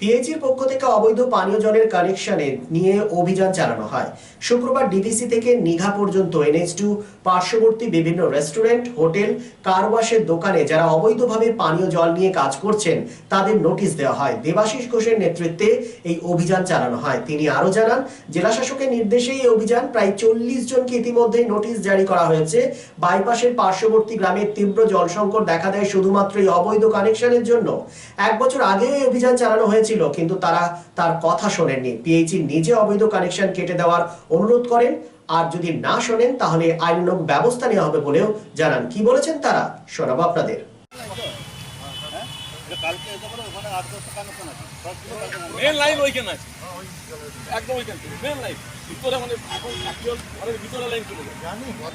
পিএইচির পক্ষ থেকে অবৈধ পানীয় জলের কানেকশনে নিয়ে অভিযান চালানো হয়। শুক্রবার ডিভিসি থেকে নিঘা পর্যন্ত এনএইচ টু, পার্শ্ববর্তী বিভিন্ন রেস্টুরেন্ট, হোটেল, কার ওয়াশের দোকানে যারা অবৈধভাবে পানীয় জল নিয়ে কাজ করছেন, তাদের নোটিশ দেওয়া হয়। দেবাশিস ঘোষের নেতৃত্বে এই অভিযান চালানো হয়। তিনি আরও জানান, জেলা শাসকের নির্দেশে এই অভিযান প্রায় চল্লিশ জনকে ইতিমধ্যেই নোটিশ জারি করা হয়েছে। বাইপাসের পার্শ্ববর্তী গ্রামের তীব্র জল সংকট দেখা দেয় শুধুমাত্র এই অবৈধ কানেকশনের জন্য। এক বছর আগেও এই অভিযান চালানো হয়েছিল কিন্তু তারা তার কথা শোনেননি। পিএইচি নিজে অবৈধ কানেকশন কেটে দেওয়ার অনুরোধ করেন। আর যদি না শোনেন তাহলে আইনানুগ ব্যবস্থা নেওয়া হবে বলেও জানান। কি বলেছেন তারা? শোনাবো আপনাদের। মেন লাইন ওইখানে আছে। একদম ওইখান থেকে মেন লাইন ভিতরে মানে এখন অ্যাকচুয়াল ঘরের ভিতরে লাইন চলে যায়। এই হট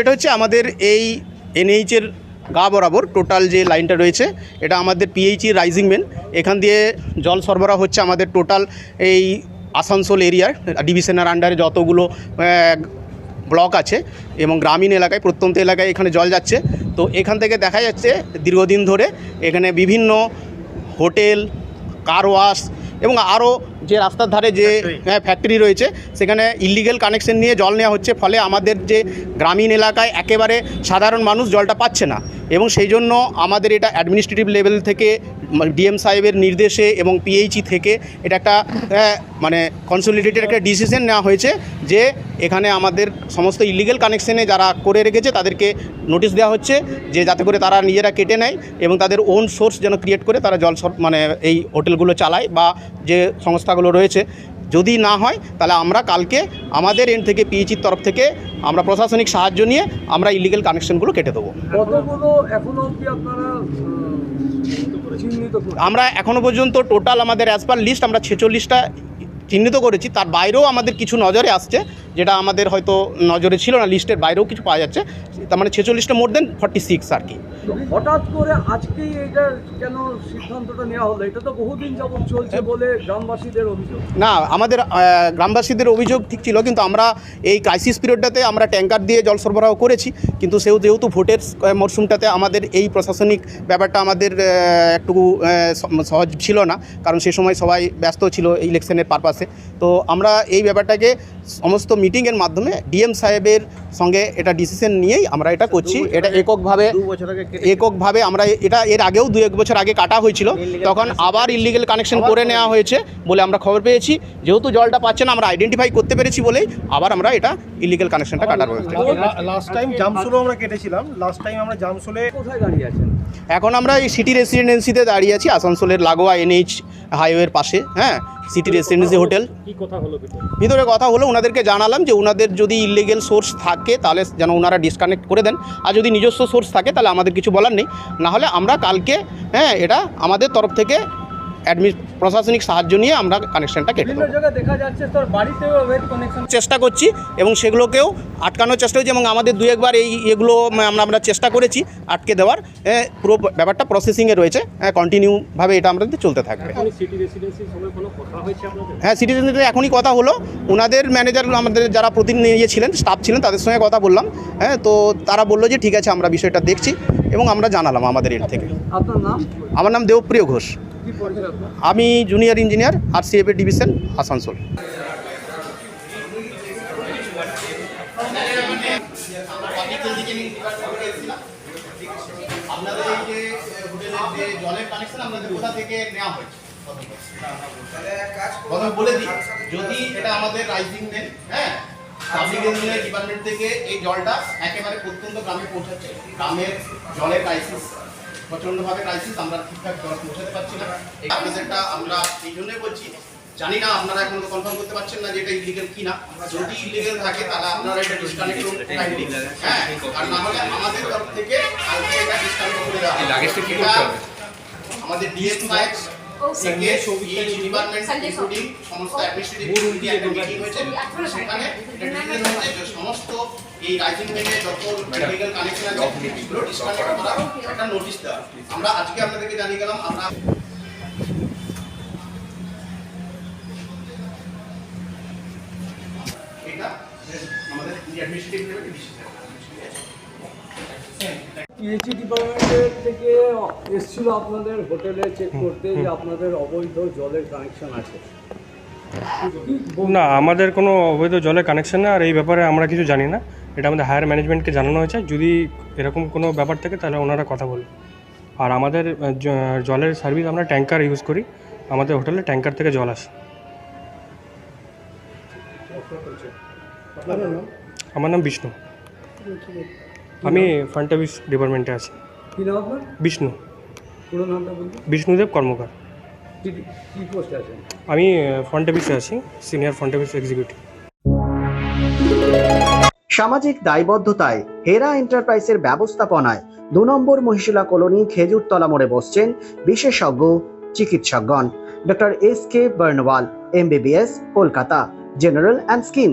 এটা হচ্ছে আমাদের এই এনএইচের গা বরাবর টোটাল যে লাইনটা রয়েছে, এটা আমাদের পিএইচি রাইজিং মেন এখান দিয়ে জল সরবরাহ হচ্ছে আমাদের টোটাল এই আসানসোল এরিয়ার ডিভিশনের আন্ডারে যতগুলো ব্লক আছে এবং গ্রামীণ এলাকায় প্রত্যন্ত এলাকায় এখানে জল যাচ্ছে। তো এখান থেকে দেখা যাচ্ছে দীর্ঘদিন ধরে এখানে বিভিন্ন হোটেল কার ওয়াশ এবং আরও যে রাস্তার ধারে যে ফ্যাক্টরি রয়েছে সেখানে ইলিগেল কানেকশন নিয়ে জল নেওয়া হচ্ছে। ফলে আমাদের যে গ্রামীণ এলাকায় একেবারে সাধারণ মানুষ জলটা পাচ্ছে না। এবং সেই জন্য আমাদের এটা অ্যাডমিনিস্ট্রেটিভ লেভেল থেকে ডিএম সাহেবের নির্দেশে এবং পিএইচি থেকে এটা একটা মানে কনসোলিডেটেড একটা ডিসিশন নেওয়া হয়েছে যে এখানে আমাদের সমস্ত ইলিগেল কানেকশনে যারা করে রেখেছে তাদেরকে নোটিশ দেওয়া হচ্ছে যে যাতে করে তারা নিজেরা কেটে নেয় এবং তাদের ওন সোর্স যেন ক্রিয়েট করে তারা জল মানে এই হোটেলগুলো চালায় বা যে সংস্থাগুলো রয়েছে। যদি না হয় তাহলে আমরা কালকে আমাদের এন্ড থেকে পিএইচির তরফ থেকে আমরা প্রশাসনিক সাহায্য নিয়ে আমরা ইলিগেল কানেকশনগুলো কেটে দেবো। কতগুলো এখনও অবধি আপনারা উম, চিহ্নিত করছেন? আমরা এখনও পর্যন্ত টোটাল আমাদের অ্যাজ পার লিস্ট আমরা ছেচল্লিশটা চিহ্নিত করেছি। তার বাইরেও আমাদের কিছু নজরে আসছে যেটা আমাদের হয়তো নজরে ছিল না লিস্টের বাইরেও কিছু পাওয়া যাচ্ছে। তার মানে ছেচল্লিশটা মোর দেন ফর্টি সিক্স আর কি। হঠাৎ করে আজকেই এটা কেন সিদ্ধান্তটা নেওয়া হলো? এটা তো বহুদিন যাবত চলছে বলে গ্রামবাসীদের অভিযোগ। না আমাদের গ্রামবাসীদের অভিযোগ ঠিক ছিল কিন্তু আমরা এই ক্রাইসিস পিরিয়ডটাতে আমরা ট্যাঙ্কার দিয়ে জল সরবরাহ করেছি কিন্তু সেও যেহেতু ভোটের মরশুমটাতে আমাদের এই প্রশাসনিক ব্যাপারটা আমাদের একটু সহজ ছিল না কারণ সে সময় সবাই ব্যস্ত ছিল ইলেকশনের পারপাসে তো আমরা এই ব্যাপারটাকে সমস্ত মিটিংয়ের মাধ্যমে ডিএম সাহেবের সঙ্গে এটা ডিসিশন নিয়েই আমরা এটা করছি। এটা এককভাবে এককভাবে আমরা এটা এর আগেও দু এক বছর আগে কাটা হয়েছিল। তখন আবার ইলিগেল কানেকশন করে নেওয়া হয়েছে বলে আমরা খবর পেয়েছি। যেহেতু জলটা পাচ্ছে না আমরা আইডেন্টিফাই করতে পেরেছি বলেই আবার আমরা এটা ইলিগেল কানেকশনটা কাটার ব্যবস্থা লাস্ট টাইম জামসুলো আমরা কেটেছিলাম। লাস্ট টাইম আমরা জামসুলে কোথায় দাঁড়িয়ে আছেন? এখন আমরা এই সিটি রেসিডেন্সিতে দাঁড়িয়ে আছি আসানসোলের লাগোয়া এনএইচ হাইওয়ের পাশে হ্যাঁ? সিটি রেসিডেন্সি হোটেল কথা ভিতরে? ভিতরে কথা হলো ওনাদেরকে জানালাম যে ওনাদের যদি ইলিগেল সোর্স থাকে তাহলে যেন ওনারা ডিসকানেক্ট করে দেন। আর যদি নিজস্ব সোর্স থাকে তাহলে আমাদের কিছু বলার নেই। নাহলে আমরা কালকে হ্যাঁ এটা আমাদের তরফ থেকে প্রশাসনিক সাহায্য নিয়ে আমরা কানেকশনটা কেটে চেষ্টা করছি এবং সেগুলোকেও আটকানোর চেষ্টা করছি এবং আমাদের দু একবার এই এগুলো আমরা আমরা চেষ্টা করেছি আটকে দেওয়ার। পুরো ব্যাপারটা প্রসেসিংয়ে রয়েছে। কন্টিনিউভাবে এটা আমাদের চলতে থাকবে। এখনই সিটি হয়েছে হ্যাঁ সিটিজেনদের এখনই কথা হলো। ওনাদের ম্যানেজার আমাদের যারা প্রতিনিধি ইয়ে ছিলেন স্টাফ ছিলেন তাদের সঙ্গে কথা বললাম। হ্যাঁ তো তারা বলল যে ঠিক আছে আমরা বিষয়টা দেখছি এবং আমরা জানালাম আমাদের এর থেকে। আপনার নাম? আমার নাম দেবপ্রিয় ঘোষ। আমি জুনিয়র ইঞ্জিনিয়ার আর সিএফএ ডিভিশন আসানসোল। আপনাদের এই যে হোটেলের যে জলের কানেকশন আপনাদের কোথা থেকে নেওয়া হয়েছে কথা বলে দিই যদি এটা আমাদের রাইজিং নেন হ্যাঁ পাবলিক ইঞ্জিনিয়ার ডিপার্টমেন্ট থেকে এই জলটা একেবারে প্রত্যন্ত গ্রামে পৌঁছাচ্ছে। গ্রামের জলের ক্রাইসিস প্রচণ্ডভাবে ক্রাইসিস আমরা ঠিকঠাক জল পৌঁছাতে পারছি না। এই ক্রাইসিসটা আমরা এই জন্যই বলছি জানি না আপনারা এখন কনফার্ম করতে পারছেন না যে এটা ইলিগেল কিনা। যদি ইলিগেল থাকে তাহলে আপনারা এটা ডিসকানেক্ট করুন। কাইন্ডলি হ্যাঁ আর না হলে আমাদের তরফ থেকে কালকে এটা ডিসকানেক্ট করে দেওয়া লাগেজটা কি করতে হবে? আমাদের ডিএস সাহেব এই ডিপার্টমেন্ট ইনক্লুডিং সমস্ত অ্যাডমিনিস্ট্রেটিভ কমিটি একটা মিটিং হয়েছে সেখানে ডিসিশন হয়েছে যে সমস্ত এই রাইজিং মেনে যত লিগ্যাল কানেকশন আছে এগুলো ডিসকানেক্ট করা একটা নোটিশ দেওয়া আমরা আজকে আপনাদেরকে জানিয়ে গেলাম আমরা এটা আমাদের অ্যাডমিনিস্ট্রেটিভ লেভেলে ডিসিশন পিএইচই ডিপার্টমেন্টের থেকে এসেছিল আপনাদের হোটেলে চেক করতে যে আপনাদের অবৈধ জলের কানেকশন আছে। না আমাদের কোনো অবৈধ জলের কানেকশন না আর এই ব্যাপারে আমরা কিছু জানি না। এটা আমাদের হায়ার ম্যানেজমেন্টকে জানানো হয়েছে। যদি এরকম কোনো ব্যাপার থাকে তাহলে ওনারা কথা বলবে। আর আমাদের জলের সার্ভিস আমরা ট্যাঙ্কার ইউজ করি। আমাদের হোটেলে ট্যাঙ্কার থেকে জল আসে। আমার নাম বিষ্ণু। আমি ফান্টাবিস ডিপার্টমেন্টে আছি। কি নাম আপনার? বিষ্ণু। পুরো নামটা বলুন। বিষ্ণুদেব কর্মকার। কি কি পোস্টে আছেন? আমি ফন্টাবিসে আছি সিনিয়র ফন্টাবিস এক্সিকিউটিভ সামাজিক দায়বদ্ধতায় হেরা এন্টারপ্রাইজের ব্যবস্থাপনায় দু নম্বর মহিশিলা কলোনি খেজুরতলা মোড়ে বসছেন বিশেষজ্ঞ চিকিৎসকগণ। Doctor S K Barnwal MBBS Kolkata general and skin.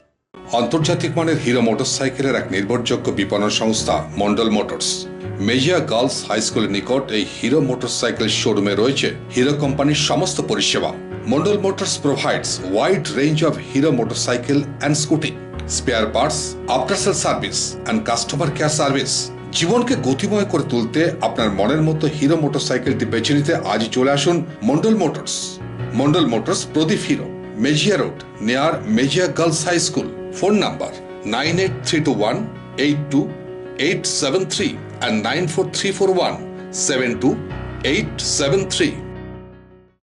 আন্তর্জাতিক মানের হিরো মোটরসাইকেলের এক নির্ভরযোগ্য বিপণন সংস্থা Mondal motors. Mejia girls high স্কুলের নিকট এই হিরো মোটরসাইকেল শোরুমে রয়েছে হিরো কোম্পানির সমস্ত পরিষেবা। Mondal motors provides wide range of Hero motorcycle and scooty spare parts after sale service and customer care service জীবনকে গতিময় করে তুলতে আপনার মনের মতো হিরো মোটরসাইকেলটি বেছে নিতে আজই চলে আসুন Mondal motors. Mondal motors Pradip Hero. Mejia road near Mejia girls high school phone number nine eight three two one eight two eight seven three and 94341 72 873.